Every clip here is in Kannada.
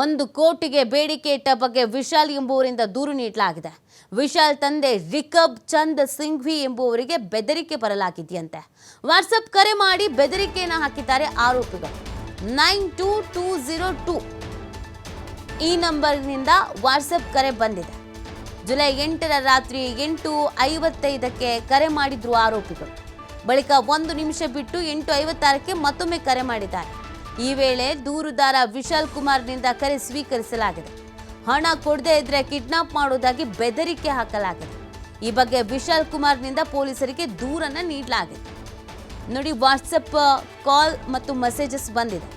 ಒಂದು ಕೋಟಿಗೆ ಬೇಡಿಕೆ ಇಟ್ಟ ಬಗ್ಗೆ ವಿಶಾಲ್ ಎಂಬುವರಿಂದ ದೂರು ನೀಡಲಾಗಿದೆ. ವಿಶಾಲ್ ತಂದೆ ರಿಕಬ್ ಚಂದ್ ಸಿಂಘ್ವಿ ಎಂಬುವರಿಗೆ ಬೆದರಿಕೆ ಬರಲಾಗಿದೆಯಂತೆ. ವಾಟ್ಸಪ್ ಕರೆ ಮಾಡಿ ಬೆದರಿಕೆಯನ್ನು ಹಾಕಿದ್ದಾರೆ ಆರೋಪಿಗಳು. Nine two two zero two ಈ ನಂಬರ್ನಿಂದ ವಾಟ್ಸಪ್ ಕರೆ ಬಂದಿದೆ. ಜುಲೈ ಎಂಟರ ರಾತ್ರಿ ಎಂಟು ಐವತ್ತೈದಕ್ಕೆ ಕರೆ ಮಾಡಿದ್ರು ಆರೋಪಿಗಳು. ಬಳಿಕ ಒಂದು ನಿಮಿಷ ಬಿಟ್ಟು ಎಂಟು ಐವತ್ತಾರಕ್ಕೆ ಮತ್ತೊಮ್ಮೆ ಕರೆ ಮಾಡಿದ್ದಾರೆ. ಈ ವೇಳೆ ದೂರುದಾರ ವಿಶಾಲ್ ಕುಮಾರ್ನಿಂದ ಕರೆ ಸ್ವೀಕರಿಸಲಾಗಿದೆ. ಹಣ ಕೊಡದೇ ಇದ್ರೆ ಕಿಡ್ನಾಪ್ ಮಾಡುವುದಾಗಿ ಬೆದರಿಕೆ ಹಾಕಲಾಗಿದೆ. ಈ ಬಗ್ಗೆ ವಿಶಾಲ್ ಕುಮಾರ್ನಿಂದ ಪೊಲೀಸರಿಗೆ ದೂರನ್ನು ನೀಡಲಾಗಿದೆ. ನೋಡಿ ವಾಟ್ಸಪ್ ಕಾಲ್ ಮತ್ತು ಮೆಸೇಜಸ್ ಬಂದಿದೆ.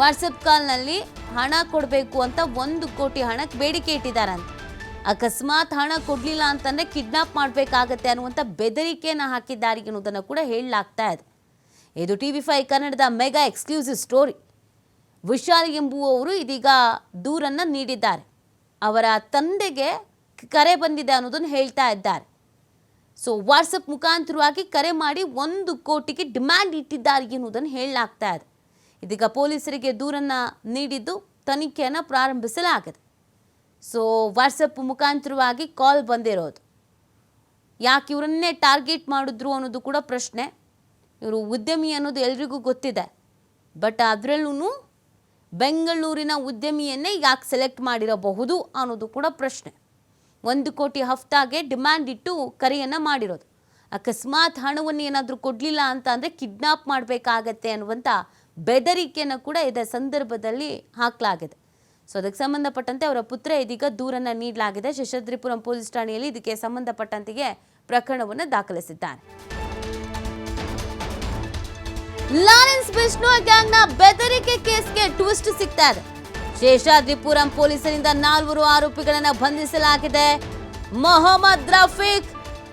ವಾಟ್ಸಪ್ ಕಾಲ್ನಲ್ಲಿ ಹಣ ಕೊಡಬೇಕು ಅಂತ ಒಂದು ಕೋಟಿ ಹಣಕ್ಕೆ ಬೇಡಿಕೆ ಇಟ್ಟಿದ್ದಾರಂತೆ. ಅಕಸ್ಮಾತ್ ಹಣ ಕೊಡಲಿಲ್ಲ ಅಂತಂದರೆ ಕಿಡ್ನಾಪ್ ಮಾಡಬೇಕಾಗತ್ತೆ ಅನ್ನುವಂಥ ಬೆದರಿಕೆಯನ್ನು ಹಾಕಿದ್ದಾರೆ ಅನ್ನೋದನ್ನು ಕೂಡ ಹೇಳಲಾಗ್ತಾ ಇದೆ. ಇದು ಟಿ ವಿ ಫೈ ಕನ್ನಡದ ಮೆಗಾ ಎಕ್ಸ್ಕ್ಲೂಸಿವ್ ಸ್ಟೋರಿ. ವಿಶಾಲ್ ಎಂಬುವವರು ಇದೀಗ ದೂರನ್ನು ನೀಡಿದ್ದಾರೆ. ಅವರ ತಂದೆಗೆ ಕರೆ ಬಂದಿದೆ ಅನ್ನೋದನ್ನು ಹೇಳ್ತಾ ಇದ್ದಾರೆ. ಸೊ ವಾಟ್ಸಪ್ ಮುಖಾಂತರವಾಗಿ ಕರೆ ಮಾಡಿ ಒಂದು ಕೋಟಿಗೆ ಡಿಮ್ಯಾಂಡ್ ಇಟ್ಟಿದ್ದಾರೆ ಎನ್ನುವುದನ್ನು ಹೇಳಲಾಗ್ತಾ ಇದೆ. ಇದೀಗ ಪೊಲೀಸರಿಗೆ ದೂರನ್ನು ನೀಡಿದ್ದು ತನಿಖೆಯನ್ನು ಪ್ರಾರಂಭಿಸಲಾಗಿದೆ. ಸೊ ವಾಟ್ಸಪ್ ಮುಖಾಂತರವಾಗಿ ಕಾಲ್ ಬಂದಿರೋದು. ಯಾಕೆ ಇವರನ್ನೇ ಟಾರ್ಗೆಟ್ ಮಾಡಿದ್ರು ಅನ್ನೋದು ಕೂಡ ಪ್ರಶ್ನೆ. ಇವರು ಉದ್ಯಮಿ ಅನ್ನೋದು ಎಲ್ರಿಗೂ ಗೊತ್ತಿದೆ. ಬಟ್ ಅದರಲ್ಲೂ ಬೆಂಗಳೂರಿನ ಉದ್ಯಮಿಯನ್ನೇ ಯಾಕೆ ಸೆಲೆಕ್ಟ್ ಮಾಡಿರಬಹುದು ಅನ್ನೋದು ಕೂಡ ಪ್ರಶ್ನೆ. ಒಂದು ಕೋಟಿ ಹಫ್ತಾಗೆ ಡಿಮ್ಯಾಂಡ್ ಇಟ್ಟು ಕರೆಯನ್ನು ಮಾಡಿರೋದು. ಅಕಸ್ಮಾತ್ ಹಣವನ್ನು ಏನಾದರೂ ಕೊಡಲಿಲ್ಲ ಅಂತ ಅಂದರೆ ಕಿಡ್ನಾಪ್ ಮಾಡಬೇಕಾಗತ್ತೆ ಅನ್ನುವಂಥ ಬೆದರಿಕೆಯನ್ನು ಕೂಡ ಇದೇ ಸಂದರ್ಭದಲ್ಲಿ ಹಾಕಲಾಗಿದೆ. ಸೊ ಅದಕ್ಕೆ ಸಂಬಂಧಪಟ್ಟಂತೆ ಅವರ ಪುತ್ರ ಇದೀಗ ದೂರನ್ನು ನೀಡಲಾಗಿದೆ. ಶಶದ್ರಿಪುರಂ ಪೊಲೀಸ್ ಠಾಣೆಯಲ್ಲಿ ಇದಕ್ಕೆ ಸಂಬಂಧಪಟ್ಟಂತೆಯೇ ಪ್ರಕರಣವನ್ನು ದಾಖಲಿಸಿದ್ದಾರೆ ಲಾರೆನ್ಸ್ ಬಿಷ್ಣೋಯ್ನ ಬೆದರಿಕೆ ಕೇಸ್ಗೆ ಟ್ವಿಸ್ಟ್ ಸಿಗ್ತಾ ಇದೆ ಶೇಷಾದ್ರಿಪುರಂ ಪೊಲೀಸರಿಂದ ನಾಲ್ವರು ಆರೋಪಿಗಳನ್ನು ಬಂಧಿಸಲಾಗಿದೆ. ಮೊಹಮ್ಮದ್ ರಫೀಕ್,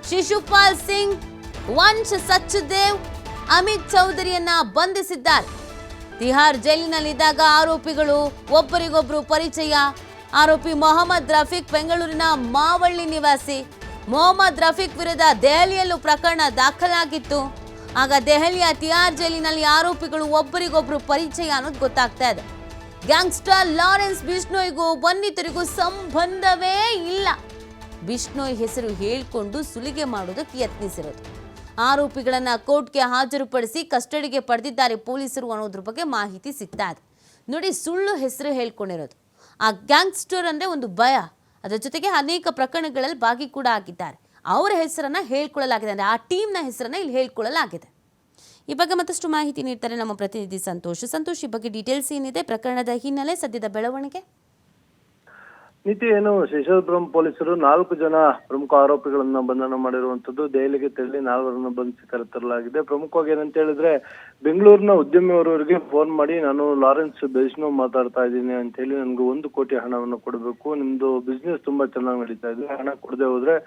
ಶಿಶುಪಾಲ್ ಸಿಂಗ್, ವಂಶ್ ಸಚ್ದೇವ್, ಅಮಿತ್ ಚೌಧರಿಯನ್ನ ಬಂಧಿಸಿದ್ದಾರೆ. ತಿಹಾರ್ ಜೈಲಿನಲ್ಲಿದ್ದಾಗ ಆರೋಪಿಗಳು ಒಬ್ಬರಿಗೊಬ್ಬರು ಪರಿಚಯ. ಆರೋಪಿ ಮೊಹಮ್ಮದ್ ರಫೀಕ್ ಬೆಂಗಳೂರಿನ ಮಾವಳ್ಳಿ ನಿವಾಸಿ. ಮೊಹಮ್ಮದ್ ರಫೀಕ್ ವಿರುದ್ಧ ದೆಹಲಿಯಲ್ಲೂ ಪ್ರಕರಣ ದಾಖಲಾಗಿತ್ತು. ಆಗ ದೆಹಲಿಯ ತಿಹಾರ್ ಜೈಲಿನಲ್ಲಿ ಆರೋಪಿಗಳು ಒಬ್ಬರಿಗೊಬ್ಬರು ಪರಿಚಯ ಅನ್ನೋದು ಗೊತ್ತಾಗ್ತಾ ಇದೆ. ಗ್ಯಾಂಗ್ಸ್ಟರ್ ಲಾರೆನ್ಸ್ ಬಿಷ್ಣೋಯ್ಗೂ ಬಂಧಿತರಿಗೂ ಸಂಬಂಧವೇ ಇಲ್ಲ. ಬಿಷ್ಣೋಯ್ ಹೆಸರು ಹೇಳಿಕೊಂಡು ಸುಲಿಗೆ ಮಾಡೋದಕ್ಕೆ ಯತ್ನಿಸಿರೋದು. ಆರೋಪಿಗಳನ್ನ ಕೋರ್ಟ್ಗೆ ಹಾಜರುಪಡಿಸಿ ಕಸ್ಟಡಿಗೆ ಪಡೆದಿದ್ದಾರೆ ಪೊಲೀಸರು ಅನ್ನೋದ್ರ ಬಗ್ಗೆ ಮಾಹಿತಿ ಸಿಗ್ತಾ ಇದೆ. ನೋಡಿ ಸುಳ್ಳು ಹೆಸರು ಹೇಳ್ಕೊಂಡಿರೋದು. ಆ ಗ್ಯಾಂಗ್ಸ್ಟರ್ ಅಂದ್ರೆ ಒಂದು ಭಯ. ಅದರ ಜೊತೆಗೆ ಅನೇಕ ಪ್ರಕರಣಗಳಲ್ಲಿ ಭಾಗಿ ಕೂಡ ಆಗಿದ್ದಾರೆ. ಅವರ ಹೆಸರನ್ನು ಹೇಳ್ಕೊಳ್ಳಲಾಗಿದೆ ಅಂದರೆ ಆ ಟೀಮ್ನ ಹೆಸರನ್ನು ಇಲ್ಲಿ ಹೇಳ್ಕೊಳ್ಳಲಾಗಿದೆ. ಈ ಬಗ್ಗೆ ಮತ್ತಷ್ಟು ಮಾಹಿತಿ ನೀಡ್ತಾರೆ ನಮ್ಮ ಪ್ರತಿನಿಧಿ ಸಂತೋಷ್. ಸಂತೋಷ್, ಈ ಬಗ್ಗೆ ಡೀಟೇಲ್ಸ್ ಏನಿದೆ? ಪ್ರಕರಣದ ಹಿನ್ನೆಲೆ, ಸದ್ಯದ ಬೆಳವಣಿಗೆ? ನೀತಿ ಏನು? ಶೇಷಾದ್ರಿಪುರಂ ಪೊಲೀಸರು ನಾಲ್ಕು ಜನ ಪ್ರಮುಖ ಆರೋಪಿಗಳನ್ನ ಬಂಧನ ಮಾಡಿರುವಂತದ್ದು ದೆಹಲಿಗೆ ತೆರಳಿ ನಾಲ್ವರನ್ನು ಬಂಧಿಸಿ ಕರೆತರಲಾಗಿದೆ ಪ್ರಮುಖವಾಗಿ ಏನಂತ ಹೇಳಿದ್ರೆ, ಬೆಂಗಳೂರಿನ ಉದ್ಯಮಿಯವರವರಿಗೆ ಫೋನ್ ಮಾಡಿ, ನಾನು ಲಾರೆನ್ಸ್ ಬೆಸ್ನೋ ಮಾತಾಡ್ತಾ ಇದ್ದೀನಿ ಅಂತ ಹೇಳಿ, ನನ್ಗೆ ಒಂದು ಕೋಟಿ ಹಣವನ್ನು ಕೊಡಬೇಕು. ನಿಮ್ದು ಬಿಸ್ನೆಸ್ ತುಂಬಾ ಚೆನ್ನಾಗಿ ನಡೀತಾ ಇದೆ. ಹಣ ಕೊಡದೆ ಹೋದ್ರೆ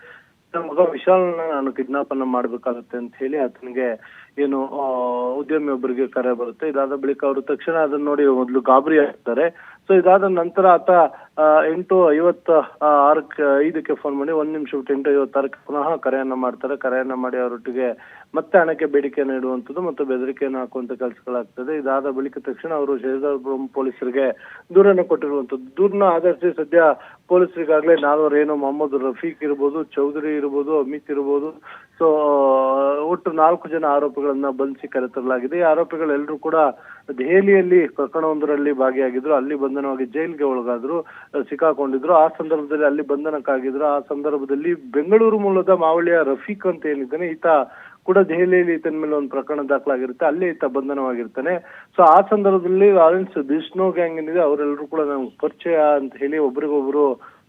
ಮಗ ವಿಶಾಲ್ನ ನಾನು ಕಿಡ್ನಾಪನ್ನ ಮಾಡ್ಬೇಕಾಗತ್ತೆ ಅಂತ ಹೇಳಿ ಆತನಿಗೆ ಏನು ಉದ್ಯಮಿ ಒಬ್ಬರಿಗೆ ಕರೆ ಬರುತ್ತೆ. ಇದಾದ ಬಳಿಕ ಅವರು ತಕ್ಷಣ ಅದನ್ನ ನೋಡಿ ಮೊದಲು ಗಾಬರಿ ಆಗ್ತಾರೆ. ಸೊ ಇದಾದ ನಂತರ ಆತ ಎಂಟು ಐವತ್ತ ಆರಕ್ಕೆ, ಐದಕ್ಕೆ ಫೋನ್ ಮಾಡಿ, ಒಂದ್ ನಿಮಿಷ ಬಿಟ್ಟು ಎಂಟು ಐವತ್ತಾರಕ್ಕೆ ಪುನಃ ಕರೆಯನ್ನ ಮಾಡ್ತಾರೆ. ಕರೆಯನ್ನ ಮಾಡಿ ಅವರೊಟ್ಟಿಗೆ ಮತ್ತೆ ಹಣಕ್ಕೆ ಬೇಡಿಕೆಯನ್ನು ಇಡುವಂತದ್ದು ಮತ್ತು ಬೆದರಿಕೆಯನ್ನು ಹಾಕುವಂತ ಕೆಲಸಗಳಾಗ್ತದೆ. ಇದಾದ ಬಳಿಕ ತಕ್ಷಣ ಅವರು ಶೇಜಾಪುರಂ ಪೊಲೀಸರಿಗೆ ದೂರನ್ನು ಕೊಟ್ಟಿರುವಂತದ್ದು ದೂರನ್ನ ಆಧರಿಸಿ ಸದ್ಯ ಪೊಲೀಸರಿಗಾಗಲೇ ನಾಲ್ವರು ಏನು ಮೊಹಮ್ಮದ್ ರಫೀಕ್ ಇರ್ಬೋದು, ಚೌಧರಿ ಇರ್ಬೋದು, ಅಮಿತ್ ಇರ್ಬೋದು. ಸೊ ಒಟ್ಟು ನಾಲ್ಕು ಜನ ಆರೋಪಿಗಳನ್ನ ಬಂಧಿಸಿ ಕರೆತರಲಾಗಿದೆ. ಈ ಆರೋಪಿಗಳೆಲ್ಲರೂ ಕೂಡ ದೆಹಲಿಯಲ್ಲಿ ಪ್ರಕರಣವೊಂದರಲ್ಲಿ ಭಾಗಿಯಾಗಿದ್ರು. ಅಲ್ಲಿ ಬಂಧನವಾಗಿ ಜೈಲ್ಗೆ ಒಳಗಾದ್ರು ಸಿಕ್ಕಾಕೊಂಡಿದ್ರು. ಆ ಸಂದರ್ಭದಲ್ಲಿ ಅಲ್ಲಿ ಬಂಧನಕ್ಕಾಗಿದ್ರು. ಆ ಸಂದರ್ಭದಲ್ಲಿ ಬೆಂಗಳೂರು ಮೂಲದ ಮಾವಳಿಯ ರಫೀಕ್ ಅಂತ ಏನಿದ್ದಾನೆ, ಈತ ಕೂಡ ದೆಹಲಿಯಲ್ಲಿ ಈತನ ಮೇಲೆ ಒಂದು ಪ್ರಕರಣ ದಾಖಲಾಗಿರುತ್ತೆ. ಅಲ್ಲೇ ಈತ ಬಂಧನವಾಗಿರ್ತಾನೆ. ಸೊ ಆ ಸಂದರ್ಭದಲ್ಲಿ ಲಾರೆನ್ಸ್ ಬಿಷ್ಣು ಗ್ಯಾಂಗ್ ಏನಿದೆ, ಅವರೆಲ್ಲರೂ ಕೂಡ ನಮ್ಗೆ ಪರಿಚಯ ಅಂತ ಹೇಳಿ ಒಬ್ರಿಗೊಬ್ರು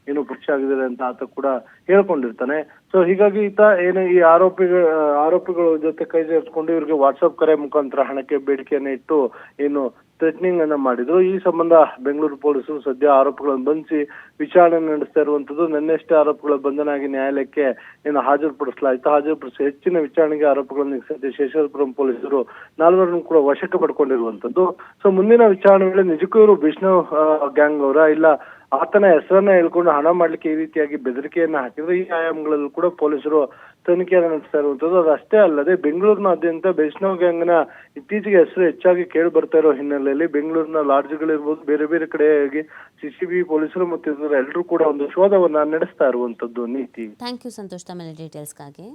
ಏನು ಪಕ್ಷ ಆಗಿದ್ದಾರೆ ಅಂತ ಆತ ಕೂಡ ಹೇಳ್ಕೊಂಡಿರ್ತಾನೆ. ಸೊ ಹೀಗಾಗಿ ಈತ ಏನು ಈ ಆರೋಪಿಗಳ ಆರೋಪಿಗಳ ಜೊತೆ ಕೈ ಸೇರಿಸ್ಕೊಂಡು ಇವ್ರಿಗೆ ವಾಟ್ಸಪ್ ಕರೆ ಮುಖಾಂತರ ಹಣಕ್ಕೆ ಬೇಡಿಕೆಯನ್ನ ಇಟ್ಟು ಏನು ಥ್ರೆಟ್ನಿಂಗ್ ಅನ್ನ ಮಾಡಿದ್ರು. ಈ ಸಂಬಂಧ ಬೆಂಗಳೂರು ಪೊಲೀಸರು ಸದ್ಯ ಆರೋಪಿಗಳನ್ನು ಬಂಧಿಸಿ ವಿಚಾರಣೆ ನಡೆಸ್ತಾ ಇರುವಂತದ್ದು. ನಿನ್ನೆಷ್ಟೇ ಆರೋಪಿಗಳ ಬಂಧನಾಗಿ ನ್ಯಾಯಾಲಯಕ್ಕೆ ಏನು ಹಾಜರುಪಡಿಸಲಾಯಿತು. ಹಾಜರುಪಡಿಸಿ ಹೆಚ್ಚಿನ ವಿಚಾರಣೆಗೆ ಆರೋಪಿಗಳನ್ನು ಸದ್ಯ ಶೇಷಾಪುರಂ ಪೊಲೀಸರು ನಾಲ್ವರನ್ನು ಕೂಡ ವಶಕ್ಕೆ ಪಡ್ಕೊಂಡಿರುವಂತದ್ದು. ಸೊ ಮುಂದಿನ ವಿಚಾರಣೆ ವೇಳೆ ನಿಜಕ್ಕೂ ಇವರು ವಿಷ್ಣು ಗ್ಯಾಂಗ್ ಅವರ? ಇಲ್ಲ ಆತನ ಹೆಸರನ್ನ ಹೇಳ್ಕೊಂಡು ಹಣ ಮಾಡ್ಲಿಕ್ಕೆ ಈ ರೀತಿಯಾಗಿ ಬೆದರಿಕೆಯನ್ನ ಹಾಕಿದ್ರೆ ಈ ಆಯಾಮಗಳಲ್ಲೂ ಕೂಡ ಪೊಲೀಸರು ತನಿಖೆಯನ್ನು ನಡೆಸ್ತಾ ಇರುವಂತದ್ದು ಅದಷ್ಟೇ ಅಲ್ಲದೆ ಬೆಂಗಳೂರಿನಾದ್ಯಂತ ವೈಷ್ಣವ್ ಗ್ಯಾಂಗ್ನ ಇತ್ತೀಚೆಗೆ ಹೆಸರು ಹೆಚ್ಚಾಗಿ ಕೇಳಿ ಬರ್ತಾ ಇರೋ ಹಿನ್ನೆಲೆಯಲ್ಲಿ ಬೆಂಗಳೂರಿನ ಲಾಡ್ಜ್ಗಳಿರ್ಬೋದು ಬೇರೆ ಬೇರೆ ಕಡೆಯಾಗಿ ಸಿಸಿಬಿ ಪೊಲೀಸರು ಮತ್ತು ಎಲ್ಲರೂ ಕೂಡ ಒಂದು ಶೋಧವನ್ನ ನಡೆಸ್ತಾ ಇರುವಂತದ್ದು ನೀತಿ. ಥ್ಯಾಂಕ್ ಯು ಸಂತೋಷ್ ತಮ್ಮ ಡೀಟೇಲ್ಸ್ಗಾಗಿ